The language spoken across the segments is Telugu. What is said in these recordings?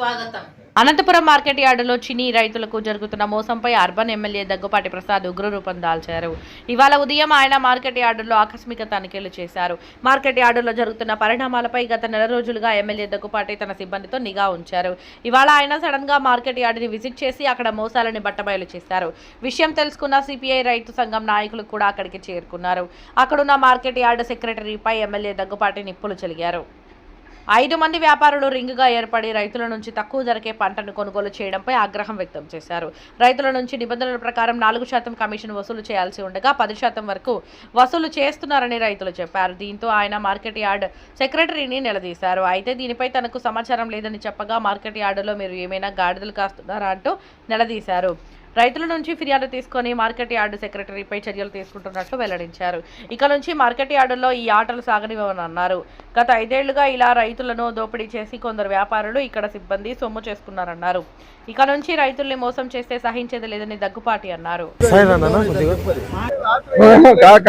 స్వాగతం. అనంతపురం మార్కెట్ యార్డులో చిని రైతులకు జరుగుతున్న మోసంపై అర్బన్ ఎమ్మెల్యే దగ్గుపాటి ప్రసాద్ ఉగ్రరూపం దాల్చారు. ఇవాళ ఉదయం ఆయన మార్కెట్ యార్డులో ఆకస్మిక తనిఖీలు చేశారు. మార్కెట్ యార్డులో జరుగుతున్న పరిణామాలపై గత నెల రోజులుగా ఎమ్మెల్యే దగ్గుపాటి తన సిబ్బందితో నిఘా ఉంచారు. ఇవాళ ఆయన సడన్గా మార్కెట్ యార్డుని విజిట్ చేసి అక్కడ మోసాలని బట్టబయలు చేశారు. విషయం తెలుసుకున్న సిపిఐ రైతు సంఘం నాయకులు కూడా అక్కడికి చేరుకున్నారు. అక్కడున్న మార్కెట్ యార్డు సెక్రటరీపై ఎమ్మెల్యే దగ్గుపాటి నిప్పులు చెలిగారు. ఐదు మంది వ్యాపారులు రింగ్గా ఏర్పడి రైతుల నుంచి తక్కువ ధరకే పంటను కొనుగోలు చేయడంపై ఆగ్రహం వ్యక్తం చేశారు. రైతుల నుంచి నిబంధనల ప్రకారం నాలుగు శాతం కమిషన్ వసూలు చేయాల్సి ఉండగా పది శాతం వరకు వసూలు చేస్తున్నారని రైతులు చెప్పారు. దీంతో ఆయన మార్కెట్ యార్డ్ సెక్రటరీని నిలదీశారు. అయితే దీనిపై తనకు సమాచారం లేదని చెప్పగా మార్కెట్ యార్డులో మీరు ఏమైనా గాడిదలు కాస్తున్నారా అంటూ నిలదీశారు. రైతుల నుంచి ఫిర్యాదు తీసుకొని మార్కెట్ యార్డు సెక్రటరీపై చర్యలు తీసుకుంటున్నట్లు వెల్లడించారు. ఇక నుంచి మార్కెట్ యార్డులో ఈ ఆటలు సాగనివ్వని అన్నారు. గత ఐదేళ్ళుగా ఇలా రైతులను దోపిడీ చేసి కొందరు వ్యాపారులు ఇక్కడ సిబ్బంది సొమ్ము చేసుకున్నారన్నారు. ఇక నుంచి రైతుల్ని మోసం చేస్తే సహించేది లేదని దగ్గుపాటి అన్నారు.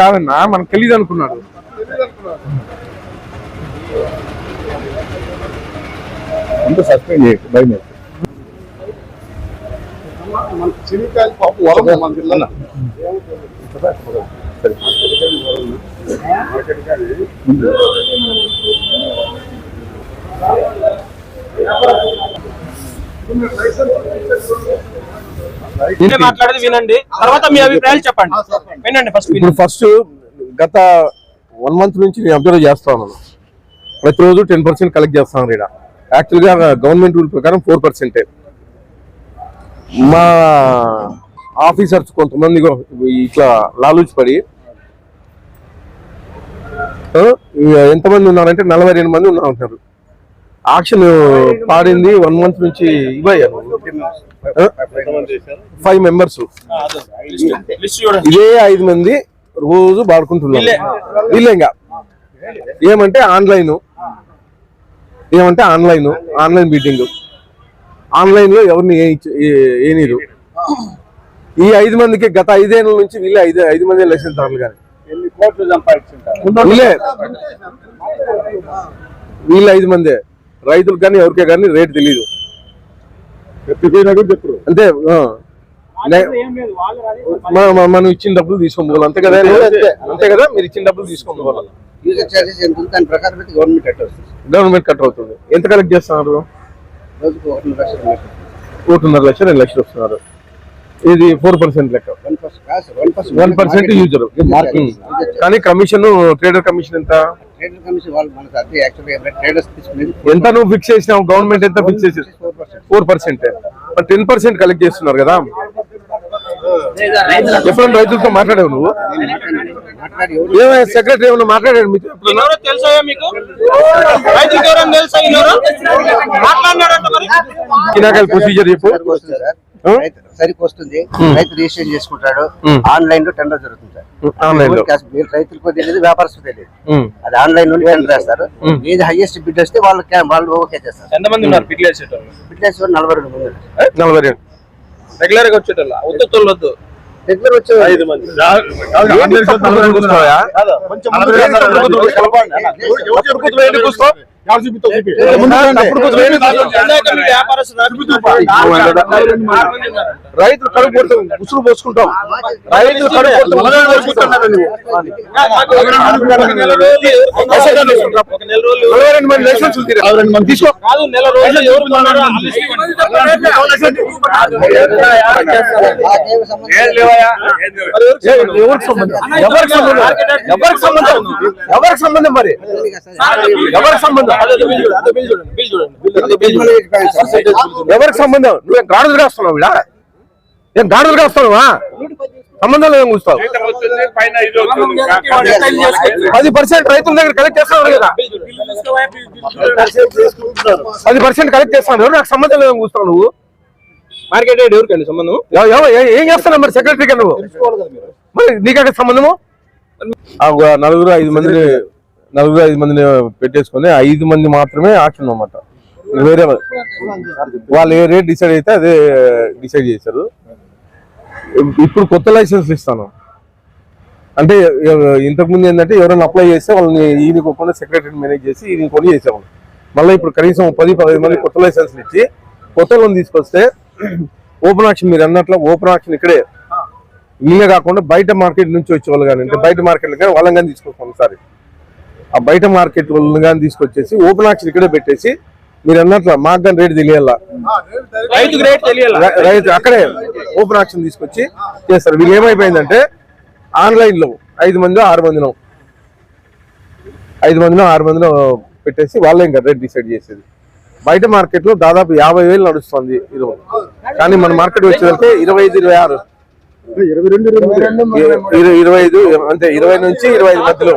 కాదన్నా మనకు తెలియదు అనుకున్నాడు. సస్పెండ్ భయం వేస్తుంది. చినికాయలు పాప వరం మన జిల్లాలో. మాట్లాడేది వినండి. తర్వాత మీ అభిప్రాయాలు చెప్పండి. వినండి ఫస్ట్ ఇప్పుడు ఫస్ట్ గత వన్ మంత్ నుంచి నేను అబ్జర్వ్ చేస్తా ఉన్నాను. ప్రతిరోజు టెన్ పర్సెంట్ కలెక్ట్ చేస్తాను ఇక్కడ. యాక్చువల్గా గవర్నమెంట్ రూల్ ప్రకారం ఫోర్ పర్సెంటే మా ఆఫీసర్స్ కొంతమంది ఇట్లా లాలూచి పడి ఎంతమంది ఉన్నారంటే నలభై రెండు మంది ఉన్నా ఉంటారు. ఆక్షన్ పాడింది వన్ మంత్ నుంచి ఇవ్వయ్యాను ఫైవ్ మెంబర్స్ ఇదే ఐదు మంది రోజు పాడుకుంటున్నారు. వీళ్ళే ఇంకా. ఏమంటే ఆన్లైన్. ఏమంటే ఆన్లైన్ ఆన్లైన్ మీటింగ్. ఆన్లైన్లో ఎవరిని ఏనీరు? ఈ ఐదు మందికి గత ఐదేళ్ళ నుంచి వీళ్ళే ఐదు ఐదు మంది ఎలక్షన్ తారులు కానీ ఎన్ని కోట్లు సంపాదించుంటారు? వీళ్ళే వీళ్ళు ఐదు మందే. రైతులకు కానీ ఎవరికే కానీ రేట్ తెలియదు అంతే మనం ఇచ్చిన డబ్బులు తీసుకొని పోవాలి అంతే కదా? అంతే కదా? మీరు ఇచ్చిన డబ్బులు వస్తుంది గవర్నమెంట్ కట్ అవుతుంది ఎంత? కలెక్ట్ చేస్తున్నారు? రోజుకు ఒకటి లక్షలు. ఒకటిన్నర లక్షలు రెండు లక్షలు వస్తున్నారు. ఇది ఫోర్ పర్సెంట్ లెక్క. వన్ పర్సెంట్ కాదు sir one percent one percent user కానీ కమిషన్ ట్రేడర్ కమిషన్ ఎంత? ట్రేడర్ కమిషన్ వాళ్ళు మనకు అదే యాక్చువల్గా ట్రేడర్స్ తీసుకునేది ఎంత నువ్వు ఫిక్స్ చేసినావు? గవర్నమెంట్ ఎంత ఫిక్స్ చేసి four percent four percent ten percent collect చేస్తున్నారు కదా? ఎప్పుడైనా రైతులతో మాట్లాడావు నువ్వు? ఏమైనా సెక్రటరీ ఏమైనా మీతో ఎప్పుడైనా ఎవరో తెలుసా మీకు? రైతులకు ఎవరైనా తెలుసా ఈయనెవరు? మాట్లాడినాడంట మరి. కినాకల్ ప్రొసీజర్ చెప్పు. సరికి వస్తుంది సార్. ఆ? రైతు రిజిస్ట్రేషన్ చేసుకుంటాడు. ఆన్లైన్లో టెండర్ జరుగుతుంది రైతులకు తెలియదు వ్యాపారస్తులకు తెలియదు. అది ఆన్లైన్లో టెండర్ వేస్తారు. ఏది హైయెస్ట్ బిడ్ వస్తే వాళ్ళు వాళ్ళు ఓకే చేస్తారు. ఎంతమంది ఉన్నారు వేసేటోళ్ళు? నలభై రెండు మంది ఉన్నారు. నలభై రెండు. రెగ్యులర్గా వచ్చేటోళ్ళు? వద్దు. రెగ్యులర్ వచ్చే ఐదు మంది. నలభై రైతులు కడుపు కొడుతూ ఉసురు పోసుకుంటాం రైతులు కడుపు. తీసుకో నెల రోజులు సంబంధం ఎవరికి ఎవరికి సంబంధం ఎవరికి సంబంధం మరి ఎవరికి సంబంధం ఎవరికి సంబంధం? నువ్వేం గాడులు కాస్తున్నావు ఇలా ఏం గాడులు కాస్తున్నావా? సంబంధం ఏం కూస్తావు పైన ఇది అవుతుంది. పది పర్సెంట్ రైతుల దగ్గర కలెక్ట్ చేస్తున్నారు కదా. పది పర్సెంట్ కలెక్ట్ చేస్తాను నాకు సంబంధం ఏం కూస్తావు నువ్వు? మార్కెట్ రేట్ ఎవరికండి సంబంధం? ఏ- చేస్తున్నావు మరి సెక్రటరీగా నువ్వు? మరి. నీకు సంబంధము? నలుగురు ఐదు మందిని నలభై ఐదు మందిని పెట్టేసుకొని ఐదు మంది మాత్రమే ఆక్షన్ అనమాట వేరే వాళ్ళు. ఏ రేట్ డిసైడ్ అయితే అదే డిసైడ్ చేశారు. ఇప్పుడు కొత్త లైసెన్స్ ఇస్తాను. అంటే ఇంతకుముందు ఏంటంటే ఎవరైనా అప్లై చేస్తే వాళ్ళని ఈయన కొనుక్కుండా సెక్రటరీ మేనేజ్ చేసి ఈయన కొని చేసేవాళ్ళు. మళ్ళీ ఇప్పుడు కనీసం పది పదహైదు మంది కొత్త లైసెన్స్లు ఇచ్చి కొత్త లోన్ తీసుకొస్తే ఓపెన్ ఆక్షన్ మీరు అన్నట్లు ఓపెన్ ఆక్షన్ ఇక్కడే. వీళ్ళే కాకుండా బయట మార్కెట్ నుంచి వచ్చే వాళ్ళు కానీ అంటే బయట మార్కెట్లు కానీ వాళ్ళని కానీ తీసుకొస్తాం ఒకసారి ఆ బయట మార్కెట్ వాళ్ళని కానీ తీసుకొచ్చేసి ఓపెన్ ఆక్షన్ ఇక్కడే పెట్టేసి మీరు అన్నట్లు మాకు కానీ రేటు తెలియాలా? రైతు అక్కడే ఓపెన్ ఆక్షన్ తీసుకొచ్చి చేస్తారు. వీళ్ళు ఏమైపోయిందంటే ఆన్లైన్లో ఐదు మంది ఆరు మందినో ఐదు మందినో ఆరు మందినో పెట్టేసి వాళ్ళే ఇంకా రేట్ డిసైడ్ చేసేది. బయట మార్కెట్లో దాదాపు యాభై వేలు నడుస్తుంది ఇది కానీ మన మార్కెట్ వచ్చేసరికి ఇరవై ఐదు ఇరవై ఆరు. ఇరవై ఐదు అంటే ఇరవై నుంచి ఇరవై ఐదు మధ్యలో.